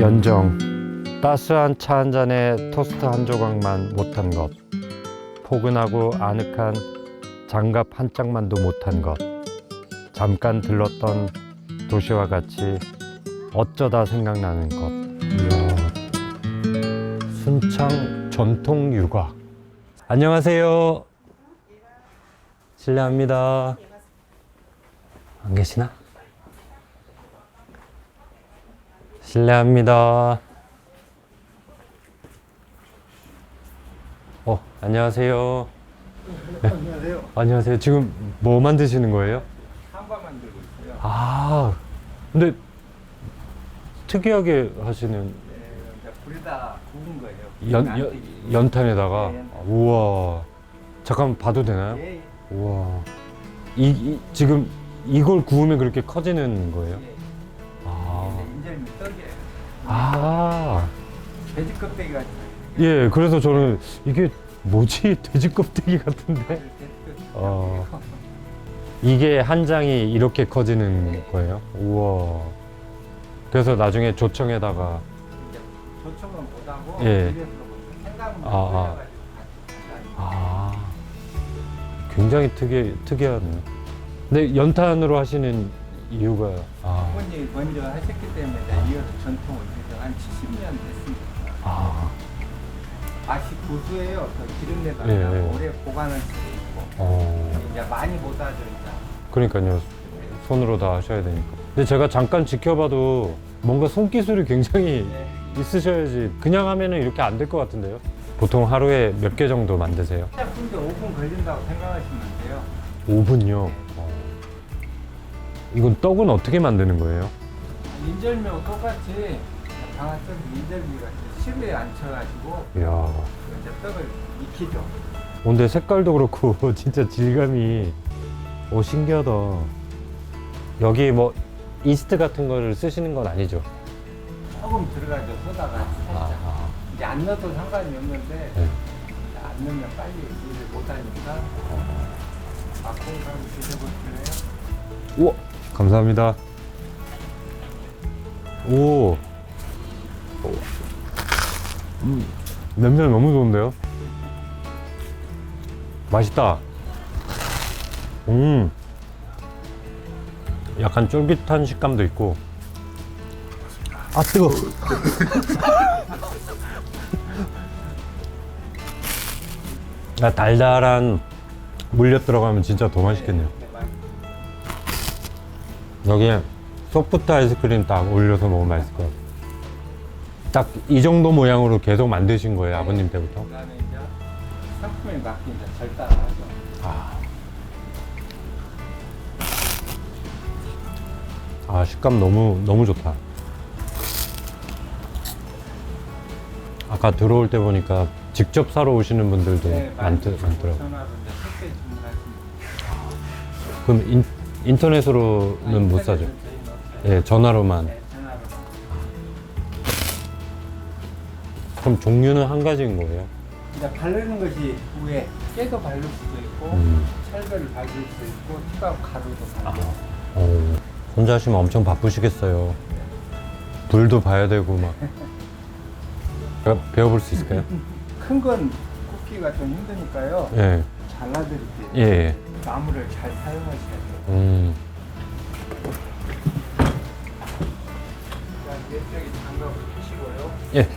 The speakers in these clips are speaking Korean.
연정. 따스한 차 한 잔에 토스트 한 조각만 못한 것. 포근하고 아늑한 장갑 한 짝만도 못한 것. 잠깐 들렀던 도시와 같이 어쩌다 생각나는 것 순창 전통 육아 안녕하세요 실례합니다 안 계시나? 실례합니다. 어, 안녕하세요. 안녕하세요. 안녕하세요. 지금 뭐 만드시는 거예요? 한바 만들고 있어요. 아, 근데 특이하게 하시는 네, 불에다. 연, 안 연. 연탄에다가 네, 연탄. 우와. 잠깐 봐도 되나요? 예, 예, 우와. 이, 이 지금 이걸 구우면 그렇게 커지는 거예요? 예. 아. 이제 인절미 떡이에요. 아. 돼지 껍데기 같은. 예, 그래서 저는 이게 뭐지? 돼지 껍데기 같은데? 돼지 껍데기. 어. 이게 한 장이 이렇게 커지는 거예요? 우와. 그래서 나중에 조청에다가 예. 생강은 아, 아. 아 굉장히 특이 특이하네. 근데 연탄으로 하시는 이유가 아, 부모님이 먼저 하셨기 때문에 이제 이어서 전통을 해서 한 70년 됐습니다. 아, 맛이 고소해요. 그 기름 내다 예, 예. 오래 보관할 수 있고 어, 이제 많이 못 하죠 이제. 그러니까요. 손으로 다 하셔야 되니까. 근데 제가 잠깐 지켜봐도 뭔가 손기술이 굉장히 예. 있으셔야지 그냥 하면은 이렇게 안 될 것 같은데요. 보통 하루에 몇 개 정도 만드세요? 근데 5분 걸린다고 생각하시면 돼요. 5분요. 이건 떡은 어떻게 만드는 거예요? 인절미하고 똑같이 방아쇠 인절미 같이 시루에 앉혀가지고 이야. 이제 떡을 익히죠. 어, 근데 색깔도 그렇고 진짜 질감이 오 신기하다. 여기 뭐 이스트 같은 거를 쓰시는 건 아니죠? 조금 들어가죠. 소다가 살짝. 아, 이제 안 넣어도 상관이 없는데 네. 안 넣으면 빨리 일을 못하니까 막공 사람 드셔보실래요? 우와 감사합니다. 오. 음, 냄새 너무 좋은데요? 맛있다. 음. 약간 쫄깃한 식감도 있고. 아 뜨거. 아, 달달한 물엿 들어가면 진짜 더 맛있겠네요. 여기에 소프트 아이스크림 딱 올려서 먹으면 맛있을 것 같아요. 딱 이 정도 모양으로 계속 만드신 거예요, 아버님 때부터? 상품에 맞게 이제 절단하죠. 아. 아, 식감 너무, 너무 좋다. 아까 들어올 때 보니까 직접 사러 오시는 분들도 네, 많, 많더라고요. 전화로 이제 택배 주문하시면 그럼 인, 인터넷으로는 못 사죠? 저희는 없어요. 예, 전화로만. 네, 전화로. 그럼 종류는 한 가지인 거예요? 이제 바르는 것이 위에 깨도 바를 수도 있고 음. 철별을 바를 수 있고 티밥 가루도 바르고 어, 혼자 하시면 엄청 바쁘시겠어요. 불도 봐야 되고 막. 제가 배워볼 수 있을까요? 큰 건 굽기가 좀 힘드니까요. 예, 잘라드릴게요. 예, 예. 나무를 잘 사용하셔야 돼요. 음, 자, 이쪽에 장갑을 펴시고요. 예.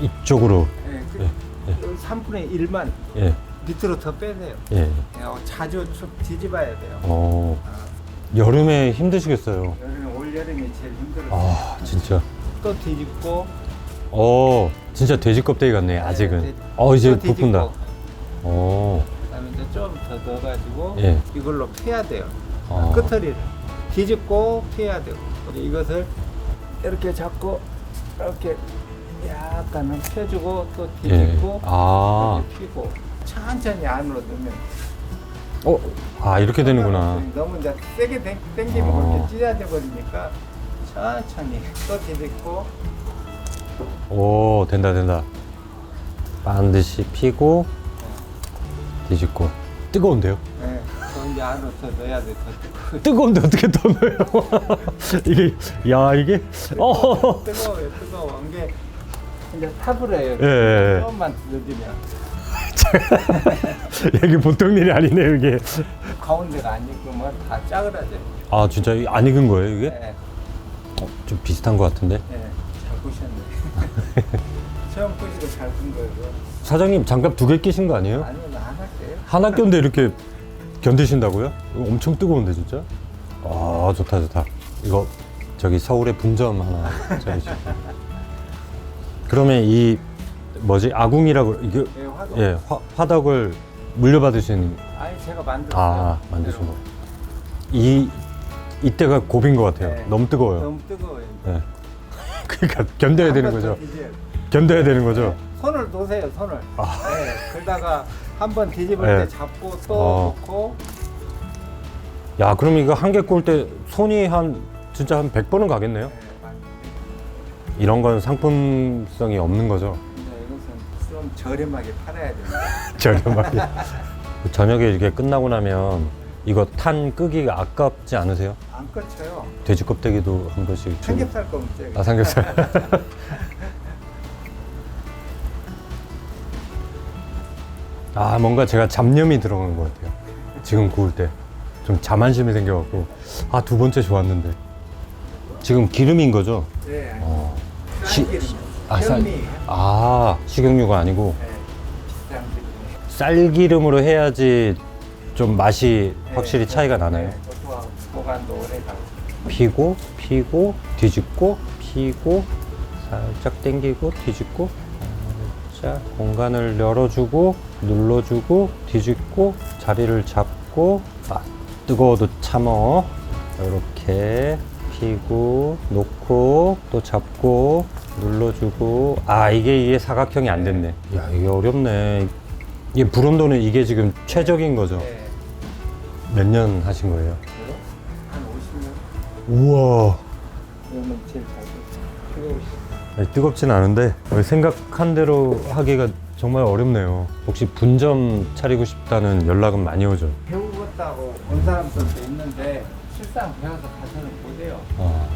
이쪽으로, 네, 그, 예, 3분의 1만. 예, 밑으로 더 빼세요 예. 네, 어, 자주 쭉 뒤집어야 돼요 어, 여름에 힘드시겠어요. 여름에 올 여름이 제일 힘들어요 아, 진짜. 또 뒤집고 어, 진짜 돼지 껍데기 같네, 아직은. 돼- 어, 이제 또 뒤집고, 부푼다. 어, 그다음에 이제 좀 더 넣어가지고 예. 이걸로 펴야 돼요 어. 끝을 뒤집고 펴야 되고 이것을 이렇게 잡고 이렇게 약간은 펴주고 또 예. 뒤집고 아, 이렇게 피고 천천히 안으로 넣으면 어? 아 이렇게 되는구나. 너무 이제 세게 당- 당기면 어. 그렇게 찢어져 버리니까 천천히 또 뒤집고 오 된다 된다. 반드시 피고 뒤집고 뜨거운데요? 예, 또 이제 안으로 더 넣어야 돼. 더 뜨거- 뜨거운데 어떻게 더 넣어요? 이게 야 이게 어. 뜨거워요, 뜨거워. 이게 이제 타버려요. 예, 예, 예. 조금만 넣어주면 이게 보통 일이 아니네요 이게. 가운데가 안 익으면 다 짜그라져요. 아 진짜 안 익은 거예요 이게? 예, 어, 좀 비슷한 것 같은데. 예, 잘 구셨네. 처음 구시고 잘군 거예요. 사장님 장갑 두 개 끼신 거 아니에요? 아니요, 나안 할게요. 하나 꼈는데 이렇게 견디신다고요? 이거 엄청 뜨거운데 진짜? 아 좋다 좋다. 이거 저기 서울에 분점 하나. 그러면 이 뭐지 아궁이라고 이게 예, 화도. 예 화, 화덕을 물려받으신 아니 제가 만들었어요. 아 만드신 거. 이 이때가 고비인 것 같아요. 네. 너무 뜨거워요. 너무 뜨거워요. 예. 그러니까 견뎌야 되는 한번 거죠. 견뎌야 되는 거죠. 손을 놓으세요, 손을. 네, 그러다가 한번 뒤집을 네. 때 잡고 또 어. 놓고 야 그럼 이거 한 개 꼴 때 손이 한 진짜 한 100번은 가겠네요. 네, 만- 이런 건 상품성이 없는 거죠. 저렴하게 팔아야 됩니다. 저렴하게. 저녁에 이렇게 끝나고 나면 이거 탄 끄기가 아깝지 않으세요? 안 꺼쳐요. 돼지 껍데기도 한 번씩. 삼겹살 거면 째. 아 삼겹살. 아 뭔가 제가 잡념이 들어간 것 같아요. 지금 구울 때 좀 자만심이 생겨갖고 아 두 번째 좋았는데 지금 기름인 거죠? 네, 어. 시- 쌀기름. 아, 쌀- 현미. 아 식용유가 아니고 네, 기름. 쌀기름으로 해야지 좀 맛이 네, 확실히 차이가 나나요? 네, 그것도 보관도 오래 가고. 피고 피고 뒤집고 피고 살짝 당기고 뒤집고 살짝 공간을 열어주고 눌러주고 뒤집고 자리를 잡고 아, 뜨거워도 참어 이렇게 피고 놓고 또 잡고 눌러주고 아 이게 이게 사각형이 안 됐네 야 이게 어렵네 이게 불온도는 이게 지금 최적인 거죠 네, 몇 년 하신 거예요? 한 50년? 우와 그러면 제일 잘 됐어요. 뜨거우시 아니, 뜨겁진 않은데 생각한 대로 하기가 정말 어렵네요. 혹시 분점 차리고 싶다는 연락은 많이 오죠. 배우겠다고 온 사람들도 있는데 실상 배워서 가서는 못해요. 아,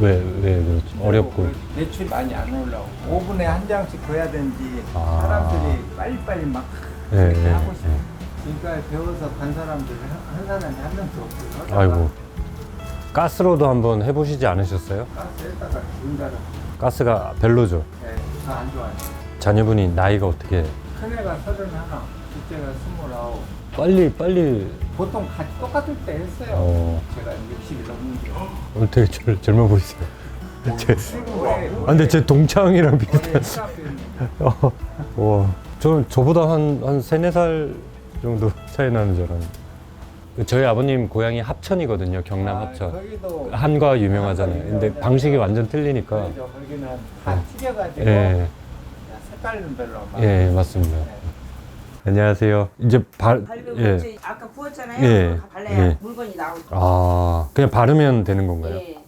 왜, 왜 그렇죠? 어렵고. 매출이 많이 안 올라오고 5분에 한 장씩 거야 되는지 아. 사람들이 빨리빨리 막 예, 그렇게 예, 하고 싶어. 예. 그러니까 배워서 간 사람들 한, 한 사람이 한 명도 하다가 아이고. 가스로도 한번 해보시지 않으셨어요? 가스에다가 중간에 가스가 별로죠. 네, 다안 좋아요. 자녀분이 나이가 어떻게 큰애가 서른 하나, 둘째가 스물아홉. 빨리 빨리 보통 같이 똑같을 때 했어요. 어, 제가 60이 넘는데. 오늘 되게 젊, 젊어 보이세요. 제, 올해, 아, 근데 제 동창이랑 비슷한. 어, 와, 저 저보다 한, 한 세네 살 정도 차이 나는 줄 알았는데. 저희 아버님 고향이 합천이거든요, 경남 아, 합천. 거기도 한과 유명하잖아요. 근데. 방식이 완전 틀리니까. 거기는 다 튀겨가지고 예, 색깔은 별로 막. 예, 맞습니다. 네. 안녕하세요. 이제 발, 발효 예. 이제 아까 구웠잖아요. 예, 그거 발라야 예. 물건이 나오죠. 아, 그냥 바르면 되는 건가요? 예.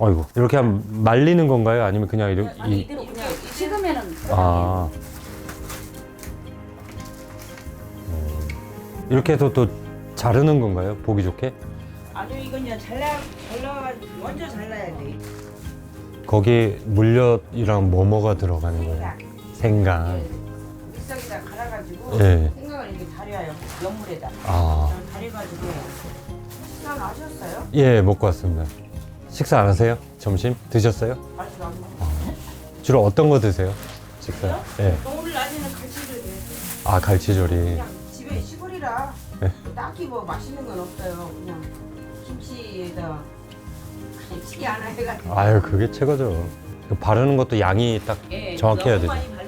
아이고, 이렇게 하면 말리는 건가요? 아니면 그냥 이렇게, 아니 이, 이대로 그냥 식으면은 아. 음, 이렇게 해서 또 자르는 건가요? 보기 좋게? 아주 이건 그냥 잘라 잘라 먼저 잘라야 돼. 거기 물엿이랑 뭐뭐가 들어가는 거예요? 생각. 생강. 예. 믹서기다 갈아가지고 예. 생강을 이렇게 달여요. 연물에다. 아, 달여가지고 식사 하셨어요? 예, 먹고 왔습니다. 식사 안 하세요? 점심 드셨어요? 맛있어. 주로 어떤 거 드세요? 식사? 예. 오늘 낮에는 갈치를 해. 아, 갈치조리. 그냥 집에 시골이라 네. 딱히 뭐 맛있는 건 없어요. 그냥 김치에다 그냥 찌개 하나 해가지고. 아유, 그게 최고죠. 그 바르는 것도 양이 딱 예, 정확히 해야 너무 되죠. 많이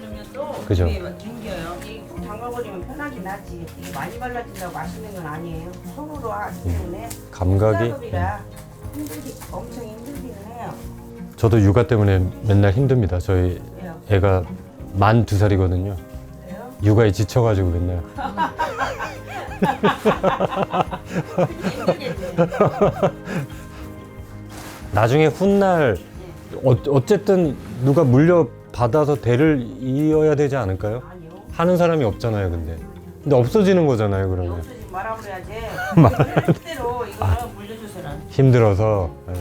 그죠. 막. 이게 푹 담가버리면 편하긴 하지. 이게 많이 발라진다고 맛있는 건 아니에요. 손으로 하기 때문에 감각이. 작업이라 힘들기 엄청 힘들기는 해요. 저도 육아 때문에 맨날 힘듭니다. 저희. 애가 만 두 살이거든요. 육아에 지쳐가지고 맨날. 힘들겠네. 나중에 훗날 어, 어쨌든 누가 물려 받아서 대를 이어야 되지 않을까요? 아니요. 하는 사람이 없잖아요, 근데. 근데 없어지는 거잖아요, 그러면. 없어지 말아버려야지. 그대로 이거는 물려주세요. 힘들어서. 예.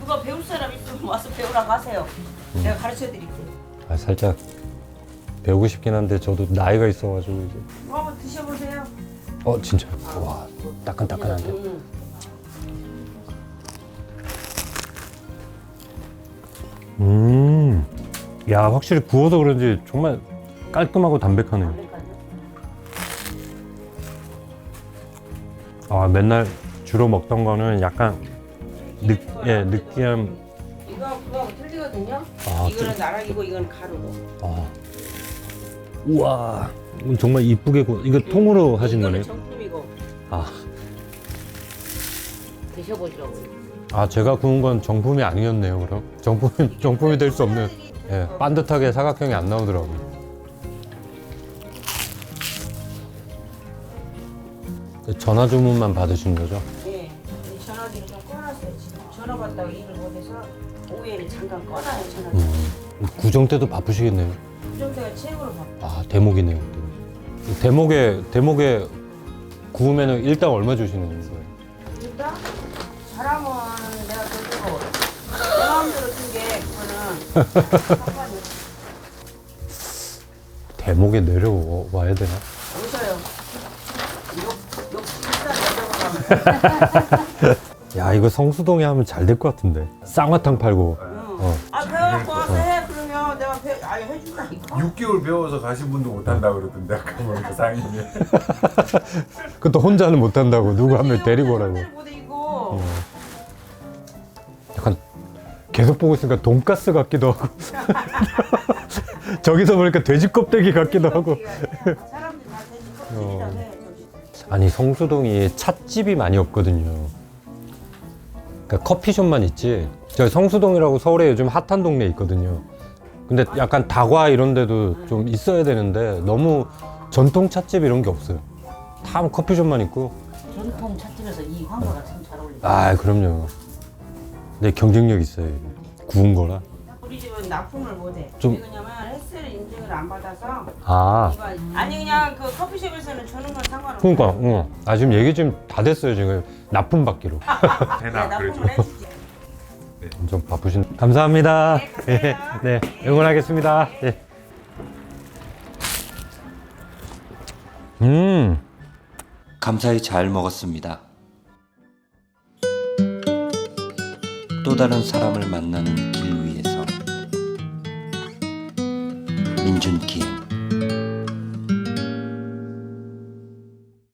누가 배울 사람 있으면 와서 배우라고 하세요. 내가 가르쳐 드릴게요. 아, 살짝 배우고 싶긴 한데 저도 나이가 있어가지고 이제. 이거 한번 드셔보세요. 어, 진짜. 와, 따끈따끈한데. 음. 음. 야, 확실히 구워서 그런지 정말 깔끔하고 담백하네요. 아, 맨날 주로 먹던 거는 약간 느, 예, 느끼한. 이거 그거하고 틀리거든요. 아, 이거는 나락이고 이건 가루로. 아. 우와. 이건 정말 이쁘게 구 이거 통으로 하신 거네요? 정품이고 아. 드셔보시라고. 아, 제가 구운 건 정품이 아니었네요, 그럼. 정품이, 정품이 될 수 없는. 예, 반듯하게 사각형이 안 나오더라고요. 전화 주문만 받으신 거죠? 네. 이 전화기를 좀 꺼놨어요. 지금 전화 받다가 일을 못해서 오후에는 잠깐 꺼놔요 전화기. 음. 구정 때도 바쁘시겠네요. 그 정도가 최고로 바빠. 아, 대목이네요. 대목에, 대목에 구우면 일당 얼마 주시는 거예요? 대목에 내려와야 되나? 오셔요. 욕, 욕 진짜 내려가면. 야, 이거 성수동에 하면 잘 될 것 같은데. 쌍화탕 팔고. 어. 아 배워갖고 와서 해 그러면 내가 배 아예 해준다니까. 6개월 배워서 가신 분도 못한다 그러던데 아까 보니까 상인이 그것도 혼자는 못한다고 누구 한 명 데리고 오라고. 계속 보고 있으니까 돈가스 같기도 하고. 저기서 보니까 돼지 껍데기 같기도 하고. 사람들이 다 돼지 껍질이라 어. 해. 아니 성수동이 찻집이 많이 없거든요. 그러니까 커피숍만 있지. 저 성수동이라고 서울에 요즘 핫한 동네 있거든요. 근데 약간 다과 이런 데도 좀 있어야 되는데 너무 전통 찻집 이런 게 없어요. 다 커피숍만 있고. 전통 찻집에서 이 황과가 참 잘 어울린다. 아 그럼요. 근데 경쟁력 있어요. 이게. 구운 거라. 우리 집은 납품을 못해. 좀- 왜 그러냐면 헬스를 인증을 안 받아서 아 이거 아니 그냥 그 커피숍에서는 주는 건 상관없어. 그러니까 응. 아 지금 얘기 지금 다 됐어요 지금 납품 받기로. 되나 그래도 납품을 해주지. 좀 바쁘신. 감사합니다. 네, 가세요. 네, 응원하겠습니다. 네. 음, 감사히 잘 먹었습니다. 다른 사람을 만나는 길 위에서 민준 기행